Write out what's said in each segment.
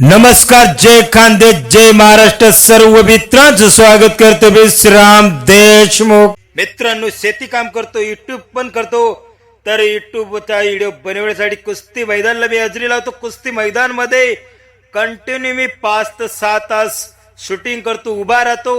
नमस्कार जय खांदे जय महाराष्ट्र सर्व मित्रांचं स्वागत करतो मी श्राम देशमुख. मित्रांनो शेती काम करतो युट्यूब पण करतो. तर युट्यूबचा व्हिडिओ बनवण्यासाठी कुस्ती मैदानला मी हजेरी लावतो. कुस्ती मैदानमध्ये कंटिन्यू मी पाच ते सहा तास शूटिंग करतो उभा राहतो.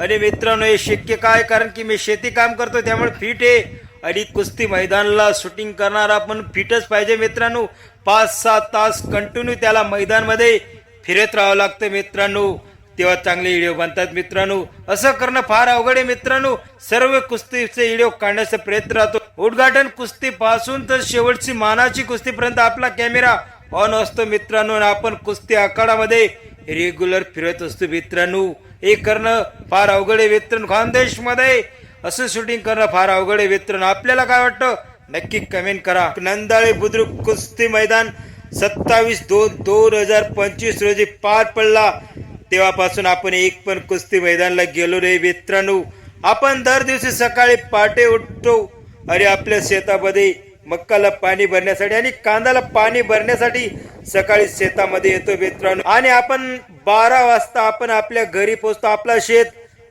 आणि मित्रांनो हे शक्य काय? कारण की मी शेती काम करतो त्यामुळे फिट आहे. आणि कुस्ती मैदानला शूटिंग करणारा आपण फिटच पाहिजे मित्रांनो. पाच सात तास कंटिन्यू त्याला मैदानमध्ये फिरत राहावं लागतं मित्रांनो. तेव्हा चांगले व्हिडिओ बनतात मित्रांनो. असं करणं फार अवघड आहे मित्रांनो. सर्व कुस्तीचे व्हिडिओ काढण्याचा प्रयत्न राहतो. उद्घाटन कुस्ती पासून तर शेवटची मानाची कुस्तीपर्यंत आपला कॅमेरा ऑन असतो मित्रांनो. आणि आपण कुस्ती आखाडामध्ये रेग्युलर फिरत असतो मित्रांनो. हे करणं फार अवघड आहे मित्रांनो. खानदेशमध्ये असं शूटिंग करणं फार अवघड आहे मित्रांनो. आपल्याला काय वाटतं? नक्की कमेंट करा. नंदाळे बुद्रुक कुस्ती मैदान सत्तावीस दोन दोन हजार पंचवीस रोजी पार पडला. तेव्हापासून आपण एक पण कुस्ती मैदानला गेलो रे मित्रांनो. आपण दर दिवशी सकाळी पहाटे उठतो. अरे आपल्या शेतामध्ये मक्काला पाणी भरण्यासाठी आणि कांद्याला पाणी भरण्यासाठी सकाळी शेतामध्ये येतो मित्रांनो. आणि आपण बारा वाजता आपण आपल्या घरी पोचतो आपला शेत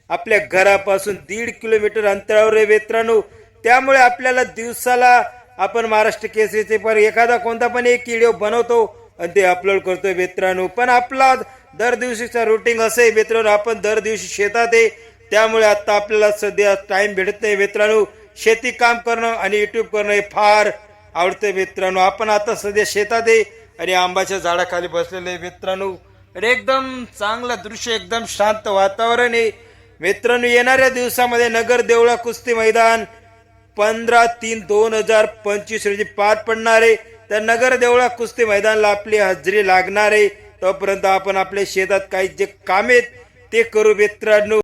आपल्या घरापासून दीड किलोमीटर अंतरावर आहे मित्रांनो. त्यामुळे आपल्याला दिवसाला आपण महाराष्ट्र केसरीचे पण एखादा कोणता पण एक व्हिडिओ बनवतो आणि ते अपलोड करतोय मित्रांनो. पण आपला दर दिवशीचा रुटीन असं आहे मित्रांनो आपण दर दिवशी शेतात आहे. त्यामुळे आता आपल्याला सध्या टाइम भेटत नाही मित्रांनो. शेती काम करणं आणि युट्यूब करणं हे फार आवडतं मित्रांनो. आपण आता सध्या शेतात आहे आणि आंब्याच्या झाडाखाली बसलेले आहे मित्रांनो. आणि एकदम चांगलं दृश्य एकदम शांत वातावरण आहे. मित्रांनो येणाऱ्या दिवसामध्ये नगर देवळा कुस्ती मैदान पंधरा तीन दोन हजार पंचवीस रोजी पार पडणार आहे. तर नगर देवळा कुस्ती मैदानला आपली हजेरी लागणार आहे. तोपर्यंत आपण आपल्या शेतात काही जे कामे आहेत ते करू मित्रांनो.